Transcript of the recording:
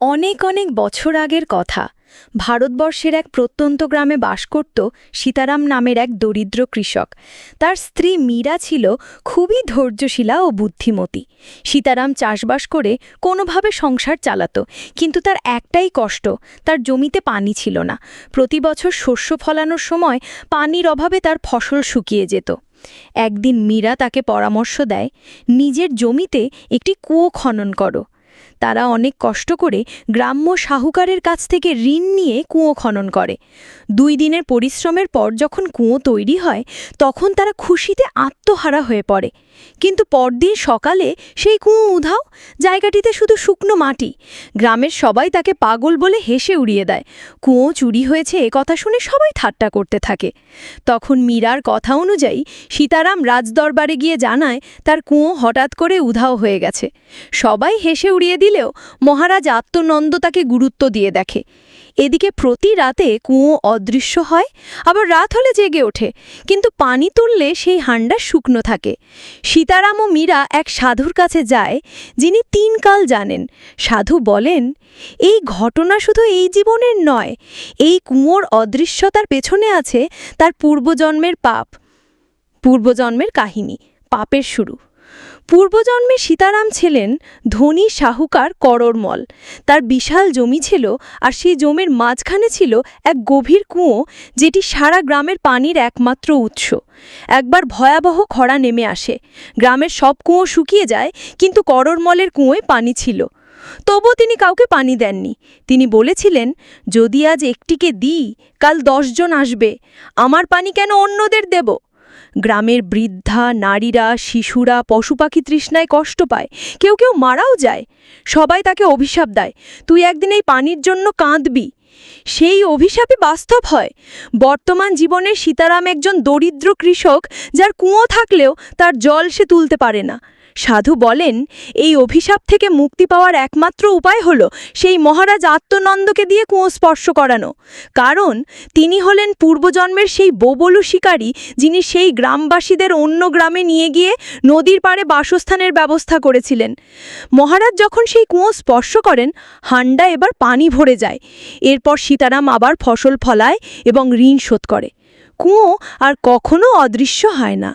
অনেক অনেক বছর আগের কথা। ভারতবর্ষের এক প্রত্যন্ত গ্রামে বাস করত সীতারাম নামের এক দরিদ্র কৃষক। তার স্ত্রী মীরা ছিল খুবই ধৈর্যশীলা ও বুদ্ধিমতী। সীতারাম চাষবাস করে কোনোভাবে সংসার চালাতো, কিন্তু তার একটাই কষ্ট, তার জমিতে পানি ছিল না। প্রতি বছর শস্য ফলানোর সময় পানির অভাবে তার ফসল শুকিয়ে যেত। একদিন মীরা তাকে পরামর্শ দেয়, নিজের জমিতে একটি কুয়ো খনন করো। তারা অনেক কষ্ট করে গ্রাম্য সাহুকারের কাছ থেকে ঋণ নিয়ে কুঁয়ো খনন করে। দুই দিনের পরিশ্রমের পর যখন কুঁয়ো তৈরি হয়, তখন তারা খুশিতে আত্মহারা হয়ে পড়ে। কিন্তু পরদিন সকালে সেই কুঁয়ো উধাও, জায়গাটিতে শুধু শুকনো মাটি। গ্রামের সবাই তাকে পাগল বলে হেসে উড়িয়ে দেয়। কুঁয়ো চুরি হয়েছে এ কথা শুনে সবাই ঠাট্টা করতে থাকে। তখন মীরার কথা অনুযায়ী সীতারাম রাজদরবারে গিয়ে জানায়, তার কুঁয়ো হঠাৎ করে উধাও হয়ে গেছে। সবাই হেসে উড়িয়ে দিলেও মহারাজ আত্মনন্দ তাকে গুরুত্ব দিয়ে দেখে। এদিকে প্রতি রাতে কুঁয়ো অদৃশ্য হয়, আবার রাত হলে জেগে ওঠে, কিন্তু পানি তুললে সেই হান্ডা শুকনো থাকে। সীতারাম ও মীরা এক সাধুর কাছে যায়, যিনি তিন কাল জানেন। সাধু বলেন, এই ঘটনা শুধু এই জীবনের নয়, এই কুঁয়োর অদৃশ্যতার পেছনে আছে তার পূর্বজন্মের পাপ, পূর্বজন্মের কাহিনী, পাপের শুরু। পূর্বজন্মে সীতারাম ছিলেন ধনী সাহুকার কররমল তার বিশাল জমি ছিল আর সেই জমির মাঝখানে ছিল এক গভীর কুঁয়ো যেটি সারা গ্রামের পানির একমাত্র উৎস। একবার ভয়াবহ খরা নেমে আসে। গ্রামের সব কুঁয়ো শুকিয়ে যায়, কিন্তু কররমলের কুঁয়োয় পানি ছিল। তবু তিনি কাউকে পানি দেননি। তিনি বলেছিলেন, যদি আজ একটিকে দিই, কাল দশজন আসবে। আমার পানি কেন অন্যদের দেব? গ্রামের বৃদ্ধা, নারীরা, শিশুরা, পশুপাখি তৃষ্ণায় কষ্ট পায়। কেউ কেউ মারাও যায়। সবাই তাকে অভিশাপ দেয়। তুই একদিন এই পানির জন্য কাঁদবি। সেই অভিশাপে বাস্তব হয়। বর্তমান জীবনে সীতারাম একজন দরিদ্র কৃষক, যার কুঁয়ো থাকলেও তার জল সে তুলতে পারে না। সাধু বলেন, এই অভিশাপ থেকে মুক্তি পাওয়ার একমাত্র উপায় হল সেই মহারাজ আত্মনন্দকে দিয়ে কুঁয়ো স্পর্শ করানো। কারণ তিনি হলেন পূর্বজন্মের সেই বোবলু শিকারী যিনি সেই গ্রামবাসীদের অন্য গ্রামে নিয়ে গিয়ে নদীর পাড়ে বাসস্থানের ব্যবস্থা করেছিলেন। মহারাজ যখন সেই কুঁয়ো স্পর্শ করেন হান্ডা এবার পানি ভরে যায়। এরপর সীতারাম আবার ফসল ফলায় এবং ঋণ শোধ করে। কুঁয়ো আর কখনো অদৃশ্য হয় না।